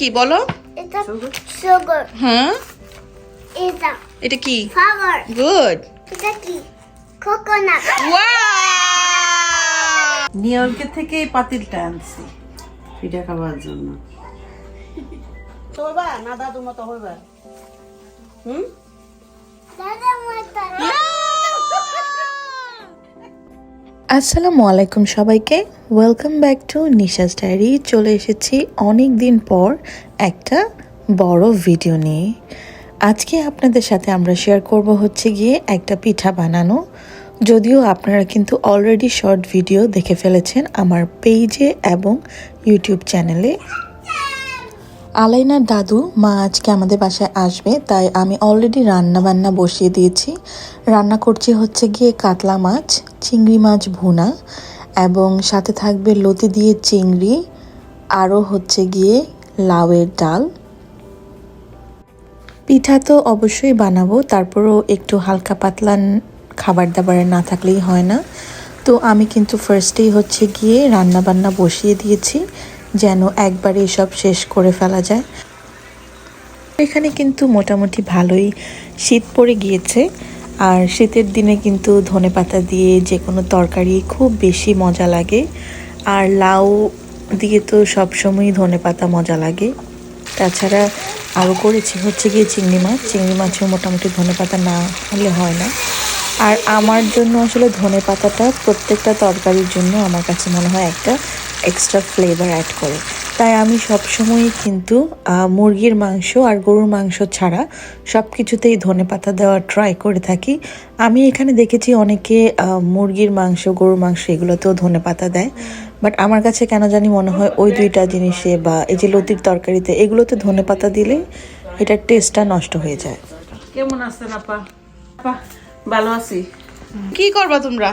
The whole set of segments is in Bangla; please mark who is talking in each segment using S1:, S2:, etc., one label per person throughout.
S1: কি বলো?
S2: এটা সুগার
S1: হ্যাঁ?
S2: এটা
S1: এটা কি?
S2: ফ্লাওয়ার
S1: গুড
S2: এটা কি? কোকোনাট
S3: নিউ ইয়র্কের থেকে এই পাতিলটা আনছি পিঠা খাওয়ার জন্য। হইবা না দাদু মতো হইবা? হুম?
S2: দাদা মাতা।
S4: আসসালামু আলাইকুম সবাইকে। Welcome back to Nisha's diary চলে এসেছি অনেক দিন পর একটা বড় ভিডিও নিয়ে। আজকে আপনাদের সাথে আমরা শেয়ার করব হচ্ছে গিয়ে একটা পিঠা বানানো। যদিও আপনারা কিন্তু অলরেডি শর্ট ভিডিও দেখে ফেলেছেন আমার পেজে এবং ইউটিউব চ্যানেলে আলাইনার দাদু, মা আজকে আমাদের বাসায় আসবে, তাই আমি অলরেডি রান্না বান্না বসিয়ে দিয়েছি। রান্না করছি হচ্ছে গিয়ে কাতলা মাছ, চিংড়ি মাছ ভুনা, এবং সাথে থাকবে লতি দিয়ে চিংড়ি, আরও হচ্ছে গিয়ে লাউয়ের ডাল। পিঠা তো অবশ্যই বানাবো, তারপরও একটু হালকা পাতলা খাবার দাবারে না থাকলেই হয় না। তো আমি কিন্তু ফার্স্টেই হচ্ছে গিয়ে রান্না বান্না বসিয়ে দিয়েছি। যেন একবারে সব শেষ করে ফেলা যায়। এখানে কিন্তু মোটামুটি ভালোই শীত পড়ে গিয়েছে। আর শীতের দিনে কিন্তু ধনেপাতা দিয়ে যে কোনো তরকারি খুব বেশি মজা লাগে। আর লাউ দিয়ে তো সবসময়ই ধনেপাতা মজা লাগে। তাছাড়া আরও করেছি হচ্ছে গিয়ে চিংড়ি মাছ। চিংড়ি মাছেও মোটামুটি ধনেপাতা না হলে হয় না। আর আমার জন্য আসলে ধনেপাতাটা প্রত্যেকটা তরকারির জন্য আমার কাছে মনে হয় একটা এক্সট্রা ফ্লেভার অ্যাড করে। তাই আমি সবসময়ই কিন্তু মুরগির মাংস আর গরুর মাংস ছাড়া সব কিছুতেই ধনেপাতা দেওয়ার ট্রাই করে থাকি। আমি এখানে দেখেছি অনেকে মুরগির মাংস গরুর মাংস এগুলোতেও ধনেপাতা দেয়। বাট আমার কাছে কেন জানি মনে হয় ওই দুইটা জিনিসে বা এই যে লতির তরকারিতে এগুলোতে ধনেপাতা দিলে এটার টেস্টটা নষ্ট হয়ে যায়।
S3: কেমন আছেন আপা? আপা ভালো আছি?
S1: কি করবা তোমরা?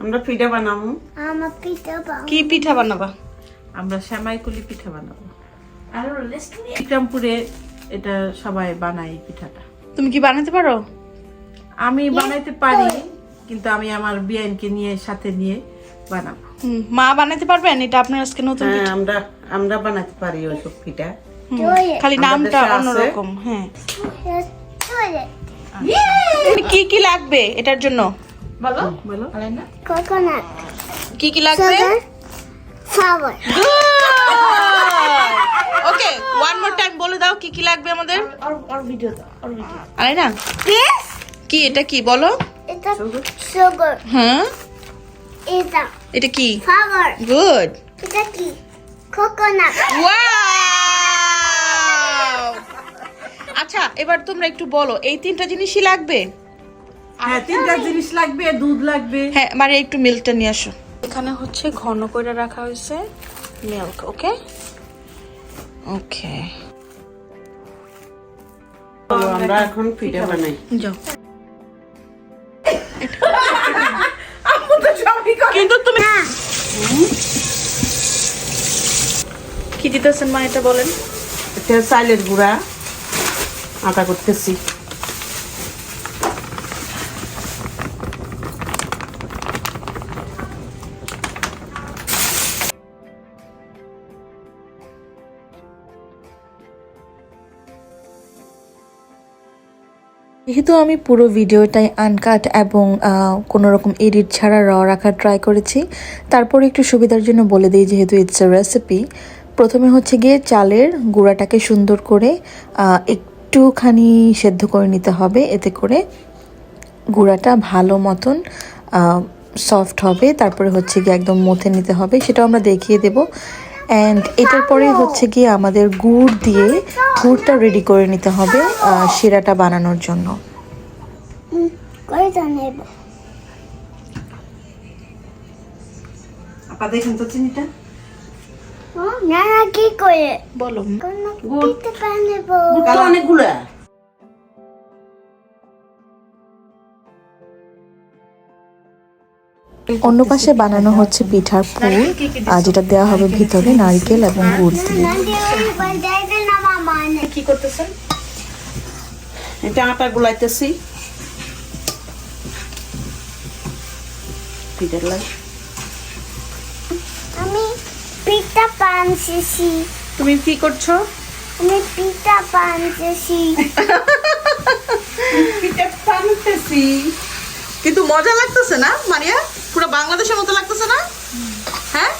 S3: আমরা পিঠা বানাবো।
S2: আমার পিঠা বাবা
S1: কি পিঠা বানাবা?
S3: আমরা শ্যামাই কুলি পিঠা বানাবো। আর ইকরামপুরে এটা সবাই বানায় পিঠাটা।
S1: তুমি কি বানাতে পারো?
S3: আমি বানাইতে পারি কিন্তু আমি আমার বিয়ানকে নিয়ে সাথে নিয়ে বানাবো।
S1: হুম, মা বানাতে পারবেন? এটা আপনার আজকে নতুন
S3: হ্যাঁ
S1: পিঠা।
S3: আমরা আমরা বানাতে পারি ওইসব পিঠা।
S1: হুম, খালি নামটা। অন্যরকম হ্যাঁ। কি কি লাগবে এটার জন্য? বলো।
S3: বলো।
S2: কোকোনাট
S1: কি কি লাগবে? ওকে ওয়ান মোর টাইম বলে দাও কি কি লাগবে আমাদের। আরে না কি এটা কি বলো?
S2: এটা সুগার
S1: হ্যাঁ
S2: এটা।
S1: এটা কি?
S2: ফ্লাওয়ার
S1: গুড
S2: এটা কি? কোকোনাট
S1: আচ্ছা এবার তোমরা একটু বলো এই তিনটা জিনিসই লাগবে?
S3: হ্যাঁ তিনটা জিনিস লাগবে দুধ লাগবে।
S1: হ্যাঁ মানে একটু মিল্কটা নিয়ে আসো। এখানে হচ্ছে ঘন করে রাখা হয়েছে মিল্ক ওকে? ওকে।
S3: আমরা এখন পিঠা বানাই।
S1: যাও। কিন্তু তুমি কি দিতেছেন মা এটা বলেন?
S3: এটা চাইলের গুঁড়া। আটা করতেছি।
S4: যেহেতু আমি পুরো ভিডিওটাই আনকাট এবং কোনো রকম এডিট ছাড়া র রাখার ট্রাই করেছি, তারপর একটু সুবিধার জন্য বলে দিই যেহেতু ইটস এ রেসিপি প্রথমে হচ্ছে গিয়ে চালের গুঁড়াটাকে সুন্দর করে একটুখানি সেদ্ধ করে নিতে হবে। এতে করে গুঁড়াটা ভালো মতন সফট হবে। তারপরে হচ্ছে গিয়ে একদম মথে নিতে হবে। সেটাও আমরা দেখিয়ে দেব। অ্যান্ড এটার পরে হচ্ছে গিয়ে আমাদের গুড় দিয়ে গুড়টা রেডি করে নিতে হবে শিরাটা বানানোর জন্য।
S2: করে নেব
S3: দেখেন তো চিনিটা।
S2: না কি করে?
S1: বলো।
S3: গুড়। অনেকগুলো।
S4: অন্য পাশে বানানো হচ্ছে পিঠার পুর আর যেটা দেওয়া হবে ভিতরে নারকেল এবং গুড় দিয়ে।
S1: কি করতেছেন?
S3: এটা আটা গুলাইতেছি। পিঠার
S2: আমি পিঠা পানছি
S1: তুমি কি করছ?
S2: আমি পিঠা পানছি
S3: পিঠা বানাতেছি।
S1: কিন্তু মজা লাগতেছে না মারিয়া পুরো বাংলাদেশের মতো লাগতেছে না? হ্যাঁ?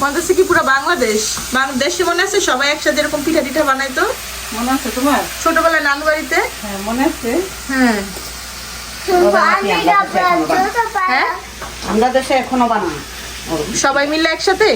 S1: মনে হচ্ছে কি পুরো বাংলাদেশ? বাংলাদেশে মনে আছে সবাই একসাথে এরকম পিঠা টিঠা বানাইতো
S3: মনে আছে তোমার?
S1: ছোটবেলায় নানু বাড়িতে
S3: হ্যাঁ মনে আছে।
S1: হ্যাঁ। হ্যাঁ?
S5: আমরা দেশে এখনও বানাই।
S1: সবাই মিলে একসাথে?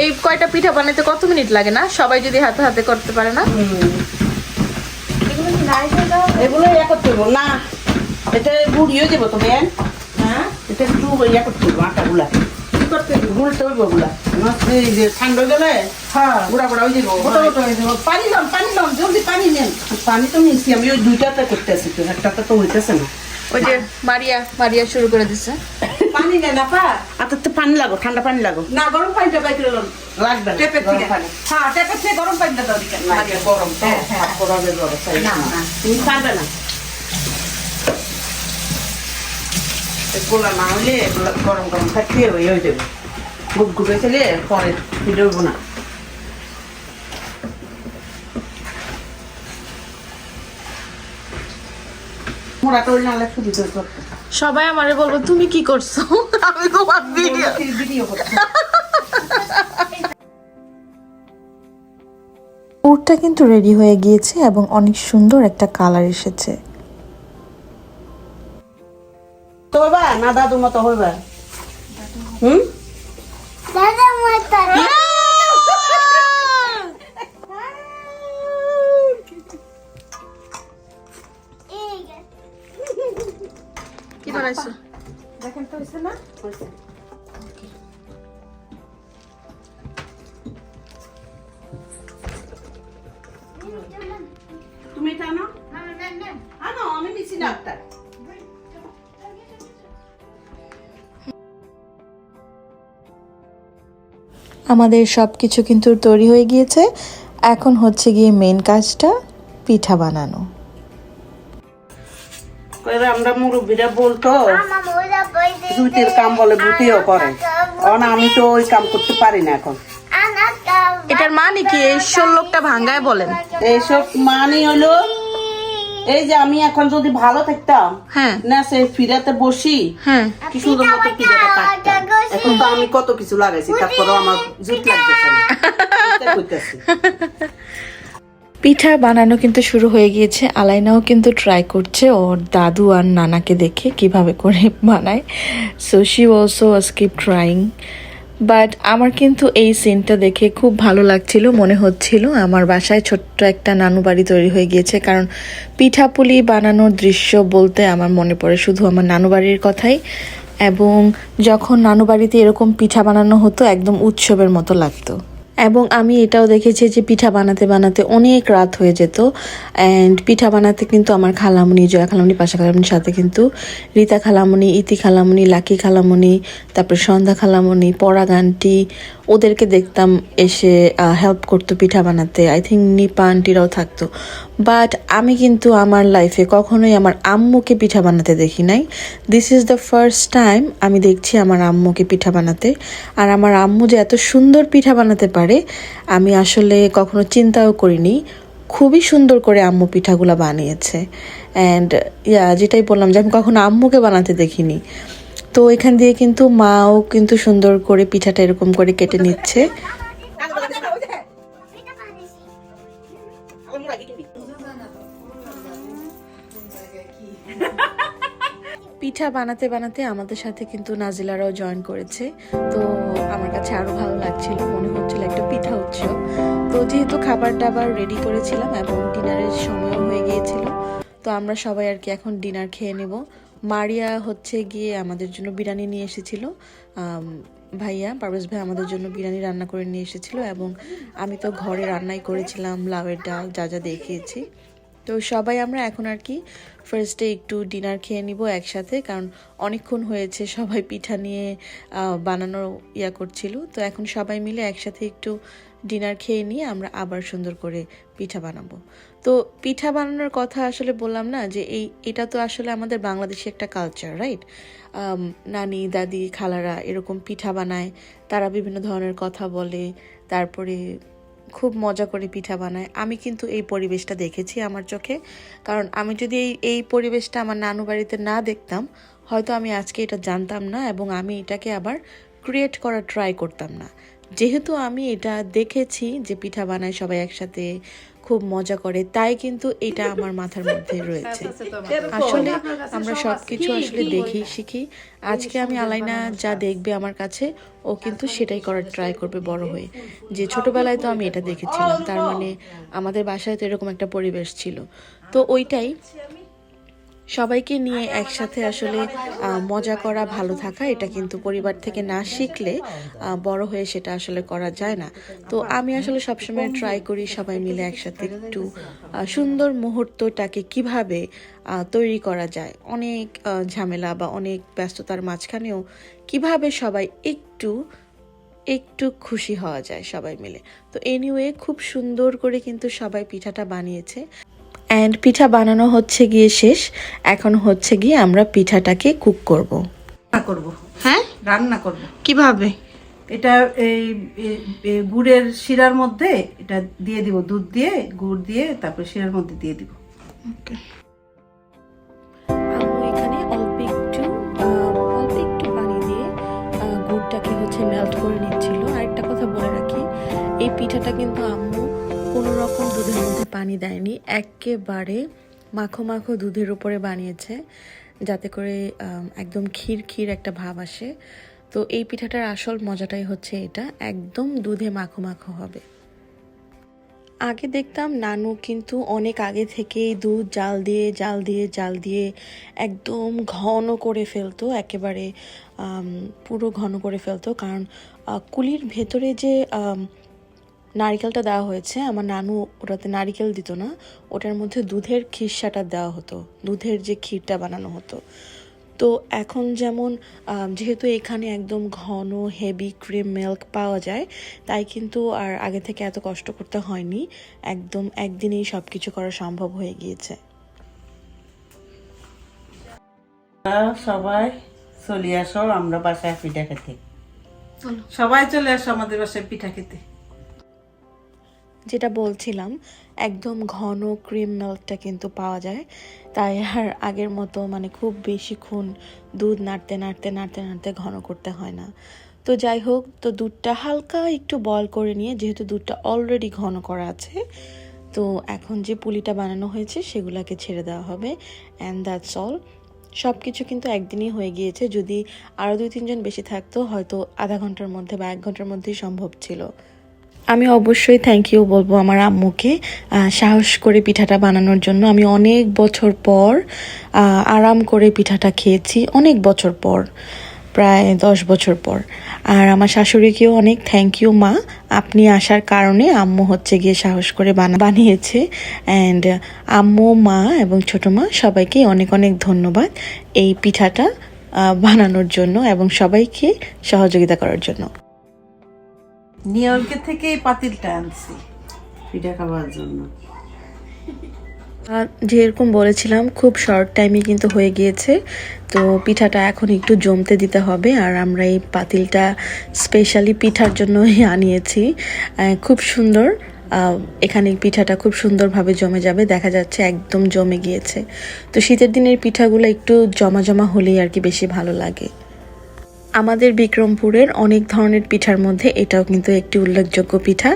S1: এই কয়টা পিঠা বানাইতে কত মিনিট লাগে না? সবাই যদি হাতে হাতে করতে পারে না?
S5: এগুলো ইয়া করতে না এটা দেবো তো বেন
S3: হ্যাঁ?
S5: এটা একটু ইয়া করতে হইব আটাগুলা।
S3: করতে
S5: গুলতে হইব ঠান্ডা গেলে
S3: হ্যাঁ।
S5: গুড়া গুড়া হয়ে যাব
S3: গোটা গোটা হয়ে যাব পানি লন পানি লন জলদি পানি নেন।
S5: পানি তো নিচ্ছি আমি ওই দুইটাতে করতেছি তো একটাতে তো হইতেছে না।
S1: ওই যে মারিয়া মারিয়া শুরু করে দিছে।
S3: পানি নেন আপা।
S5: আর তো পানি লাগো ঠান্ডা পানি লাগো।
S3: না গরম পানিটা বাইরে লন।
S5: লাগবে
S3: টেপের
S5: গরম
S3: থেকে। হ্যাঁ টেপের থেকে গরম পানিটা দাও দিকে
S5: এটা গরম
S3: হ্যাঁ, হ্যাঁ।
S5: size
S3: না,
S5: না। তুমি পারবে না। এগুলা না হলে গরম গরম থাকতে হয়ে যাবে। গুট গুটে খেলে পরে ফিরে হইব না। মোড়া তো ওই নালে শুধু
S1: সবাই আমারে বলব তুমি কি করছ? আমি তোমার ভিডিও
S3: ভিডিও
S4: উটটা কিন্তু রেডি হয়ে গিয়েছে এবং অনেক সুন্দর একটা কালার এসেছে।
S5: তো বাবা না দাদুর মতো হইবা? হুম?
S2: দাদা মাতা।
S1: বানাইছো
S3: দেখেন তো হয়েছে না?
S5: তুমি এটা আনো? আনো আমি নিচ্ছি না
S4: আমাদের সব কিছু কিন্তু তৈরি হয়ে গিয়েছে। এখন হচ্ছে গিয়ে মেন কাজটা পিঠা বানানো।
S5: কইরা আমরা মুরব্বীরা বলতো জুতির কাম বলে বুতিও করে। কারণ আমি তো ওই কাম করতে পারি না এখন।
S1: এটার মানে কি? এই লোকটা ভাঙ্গায় বলেন।
S5: এইসব মানে হলো এই যে আমি এখন যদি ভালো থাকতাম
S1: হ্যাঁ।
S5: না সে ফিরাতে বসি
S1: হ্যাঁ।
S5: কি সুন্দর মতো কাটতাম এখন তো আমি কত কিছু লাগাইছি তারপরেও আমার জুত লাগতেছে না।
S4: পিঠা বানানো কিন্তু শুরু হয়ে গিয়েছে। আলাইনাও কিন্তু ট্রাই করছে। ওর দাদু আর নানাকে দেখে কীভাবে করে বানায়। So she also skip trying but আমার কিন্তু এই সিনটা দেখে খুব ভালো লাগছিল, মনে হচ্ছিল আমার বাসায় ছোট্ট একটা নানু বাড়ি তৈরি হয়ে গিয়েছে। কারণ পিঠাপুলি বানানোর দৃশ্য বলতে আমার মনে পড়ে শুধু আমার নানু বাড়ির কথাই। এবং যখন নানু বাড়িতে এরকম পিঠা বানানো হতো, একদম উৎসবের মতো লাগতো। এবং আমি এটাও দেখেছি যে পিঠা বানাতে বানাতে অনেক রাত হয়ে যেত। অ্যান্ড পিঠা বানাতে কিন্তু আমার খালামুনি, জয়া খালামুনি, পাশা খালামুনির সাথে কিন্তু রীতা খালামুনি, ইতি খালামুনি, লাকি খালামুনি, তারপরে সন্ধ্যা খালামুনি পরাগানটি ওদেরকে দেখতাম এসে হেল্প করতো পিঠা বানাতে। আই থিঙ্ক নিপা আন্টিরাও থাকতো। বাট আমি কিন্তু আমার লাইফে কখনোই আমার আম্মুকে পিঠা বানাতে দেখি নাই। This is the first time আমি দেখছি আমার আম্মুকে পিঠা বানাতে। আর আমার আম্মু যে এত সুন্দর পিঠা বানাতে পারে, আমি আসলে কখনো চিন্তাও করিনি। খুবই সুন্দর করে আম্মু পিঠাগুলো বানিয়েছে। অ্যান্ড ইয়া যেটাই বললাম যে আমি কখনো আম্মুকে বানাতে দেখিনি। তো এখান দিয়ে কিন্তু মাও কিন্তু সুন্দর করে পিঠাটা এরকম করে কেটে নিচ্ছে। পিঠা বানাতে বানাতে আমাদের সাথে কিন্তু নাজিলারাও জয়েন করেছে। তো আমার কাছে আরও ভালো লাগছিল, মনে হচ্ছিল একটা পিঠা উৎসব। তো যেহেতু খাবার দাবার রেডি করেছিলাম এবং ডিনারের সময়ও হয়ে গিয়েছিল, তো আমরা সবাই আর কি এখন ডিনার খেয়ে নেব। মারিয়া হচ্ছে গিয়ে আমাদের জন্য বিরিয়ানি নিয়ে এসেছিল। ভাইয়া, পারভেজ ভাই আমাদের জন্য বিরিয়ানি রান্না করে নিয়ে এসেছিল এবং আমি তো ঘরে রান্নাই করেছিলাম, লাউয়ের ডাল, যা যা দেখিয়েছি তো সবাই আমরা এখন আর কি ফার্স্টে একটু ডিনার খেয়ে নিব একসাথে, কারণ অনেকক্ষণ হয়েছে সবাই পিঠা নিয়ে বানানোর ইয়া করছিল। তো এখন সবাই মিলে একসাথে একটু ডিনার খেয়ে নিয়ে আমরা আবার সুন্দর করে পিঠা বানাবো। তো পিঠা বানানোর কথা আসলে বললাম না যে এই, এটা তো আসলে আমাদের বাংলাদেশি একটা কালচার রাইট নানি, দাদি, খালারা এরকম পিঠা বানায়, তারা বিভিন্ন ধরনের কথা বলে, তারপরে খুব মজা করে পিঠা বানায়। আমি কিন্তু এই পরিবেশটা দেখেছি আমার চোখে। কারণ আমি যদি এই এই পরিবেশটা আমার নানু বাড়িতে না দেখতাম, হয়তো আমি আজকে এটা জানতাম না এবং আমি এটাকে আবার ক্রিয়েট করার ট্রাই করতাম না। যেহেতু আমি এটা দেখেছি যে পিঠা বানায় সবাই একসাথে খুব মজা করে, তাই কিন্তু এটা আমার মাথার মধ্যে রয়েছে। আসলে আমরা সবকিছু আসলে দেখি, শিখি। আজকে আমি আলাইনা যা দেখবে আমার কাছে, ও কিন্তু সেটাই করার ট্রাই করবে বড় হয়ে। যে ছোটবেলায় তো আমি এটা দেখেছিলাম, তার মানে আমাদের বাসায় তো এরকম একটা পরিবেশ ছিল। তো ওইটাই সবাইকে নিয়ে একসাথে আসলে মজা করা, ভালো থাকা, এটা কিন্তু পরিবার থেকে না শিখলে বড় হয়ে সেটা আসলে করা যায় না। তো আমি আসলে সবসময় ট্রাই করি সবাই মিলে একসাথে একটু সুন্দর মুহূর্তটাকে কীভাবে তৈরি করা যায়। অনেক ঝামেলা বা অনেক ব্যস্ততার মাঝখানেও কীভাবে সবাই একটু একটু খুশি হওয়া যায় সবাই মিলে। তো এনিওয়ে খুব সুন্দর করে কিন্তু সবাই পিঠাটা বানিয়েছে। অ্যান্ড পিঠা বানানো হচ্ছে গিয়ে শেষ। এখন হচ্ছে গিয়ে আমরা পিঠাটাকে কুক করব।
S3: রান্না করব।
S1: হ্যাঁ?
S3: রান্না করব।
S1: কীভাবে?
S3: এটা এই গুড়ের শিরার মধ্যে এটা দিয়ে দিব। দুধ দিয়ে গুড় দিয়ে তারপর শিরার মধ্যে দিয়ে দিব।
S4: আম্মু এখানে অল্প একটু আহ, অল্প একটু পানি দিয়ে গুড়টাকে হচ্ছে মেল্ট করে নিচ্ছিল। আরেকটা কথা বলে রাখি এই পিঠাটা কিন্তু আম্মু কোনো রকম দুধের মধ্যে পানি দেয়নি, একেবারে মাখো মাখো দুধের উপরে বানিয়েছে, যাতে করে একদম ক্ষীর ক্ষীর একটা ভাব আসে। তো এই পিঠাটার আসল মজাটাই হচ্ছে এটা, একদম দুধে মাখো মাখো হবে। আগে দেখতাম নানু কিন্তু অনেক আগে থেকেই দুধ জাল দিয়ে জাল দিয়ে জাল দিয়ে একদম ঘন করে ফেলতো, একেবারে পুরো ঘন করে ফেলতো। কারণ কুলির ভেতরে যে নারিকেলটা দেওয়া হয়েছে। আমার নানু ওটাতে নারিকেল দিত না। ওটার মধ্যে দুধের খিরসাটা দেওয়া হতো। দুধের যে ক্ষীরটা বানানো হতো। তো এখন যেমন যেহেতু এখানে একদম ঘন হেভি ক্রিম মিল্ক পাওয়া যায় তাই কিন্তু আর আগে থেকে এত কষ্ট করতে হয়নি। একদম একদিনেই সব কিছু করা সম্ভব হয়ে গিয়েছে।
S5: সবাই চলে আসো আমরা বাসায় পিঠা খেতে।
S3: সবাই চলে আসো আমাদের বাসায় পিঠা খেতে।
S4: যেটা বলছিলাম, একদম ঘন ক্রিম মিল্কটা কিন্তু পাওয়া যায়। তাই আর আগের মতো মানে খুব বেশিক্ষণ দুধ নাড়তে নাড়তে নাড়তে নাড়তে ঘন করতে হয় না। তো যাই হোক, তো দুধটা হালকা একটু বল করে নিয়ে, যেহেতু দুধটা অলরেডি ঘন করা আছে, তো এখন যে পুলিটা বানানো হয়েছে সেগুলোকে ছেড়ে দেওয়া হবে অ্যান্ড দ্যাটস অল সব কিছু কিন্তু একদিনই হয়ে গিয়েছে, যদি আরও দুই তিনজন বেশি থাকতো, হয়তো আধা ঘণ্টার মধ্যে বা এক ঘণ্টার মধ্যেই সম্ভব ছিল। আমি অবশ্যই থ্যাংক ইউ বলব আমার আম্মুকে সাহস করে পিঠাটা বানানোর জন্য। আমি অনেক বছর পর আরাম করে পিঠাটা খেয়েছি, অনেক বছর পর, প্রায় দশ বছর পর। আর আমার শাশুড়িকেও অনেক থ্যাংক ইউ মা। আপনি আসার কারণে আম্মু হচ্ছে গিয়ে সাহস করে বানা বানিয়েছে। অ্যান্ড আম্মু, মা এবং ছোটো মা সবাইকে অনেক অনেক ধন্যবাদ এই পিঠাটা বানানোর জন্য এবং সবাইকে সহযোগিতা করার জন্য।
S3: নিউ ইয়র্কের থেকে এই পাতিলটা আনছি।
S5: পিঠা খাওয়ার জন্য।
S4: আর যেরকম বলেছিলাম খুব শর্ট টাইমে কিন্তু হয়ে গিয়েছে। তো পিঠাটা এখন একটু জমতে দিতে হবে আর আমরা এই পাতিলটা স্পেশালি পিঠার জন্যই আনিয়েছি। খুব সুন্দর। এখানে পিঠাটা খুব সুন্দরভাবে জমে যাবে দেখা যাচ্ছে একদম জমে গিয়েছে। তো শীতের দিনের পিঠাগুলো একটু জমা জমা হলেই আর কি বেশি ভালো লাগে। আমাদের বিক্রমপুরের অনেক ধরনের পিঠার মধ্যে এটাও কিন্তু একটি উল্লেখযোগ্য পিঠা।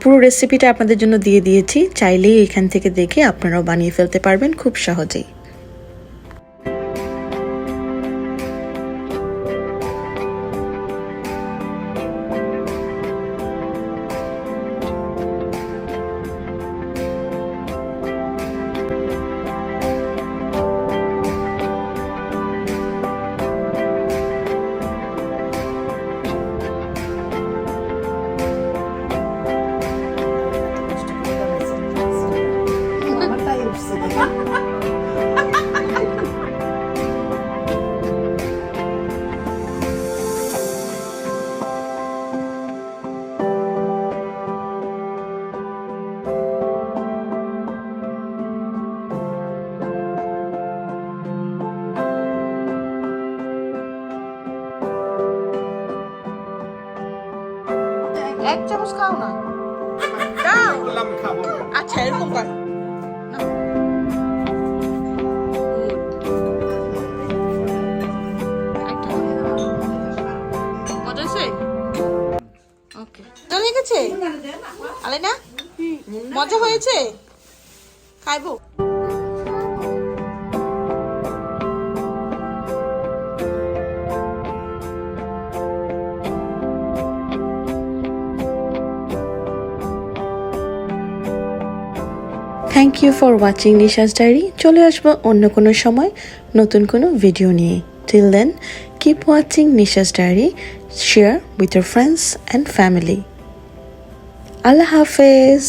S4: পুরো রেসিপিটা আপনাদের জন্য দিয়ে দিয়েছি। চাইলেই এখান থেকে দেখে আপনারাও বানিয়ে ফেলতে পারবেন খুব সহজেই।
S1: চামচ খাও না। দাও। আচ্ছা এরকম কর। মজা হয়েছে? খাইবো।
S4: Thank you for watching Nisha's diary চলে আসব অন্য কোনো সময়, নতুন কোনো ভিডিও নিয়ে। Till then keep watching Nisha's diary share with your friends and family আল্লাহ হাফেজ।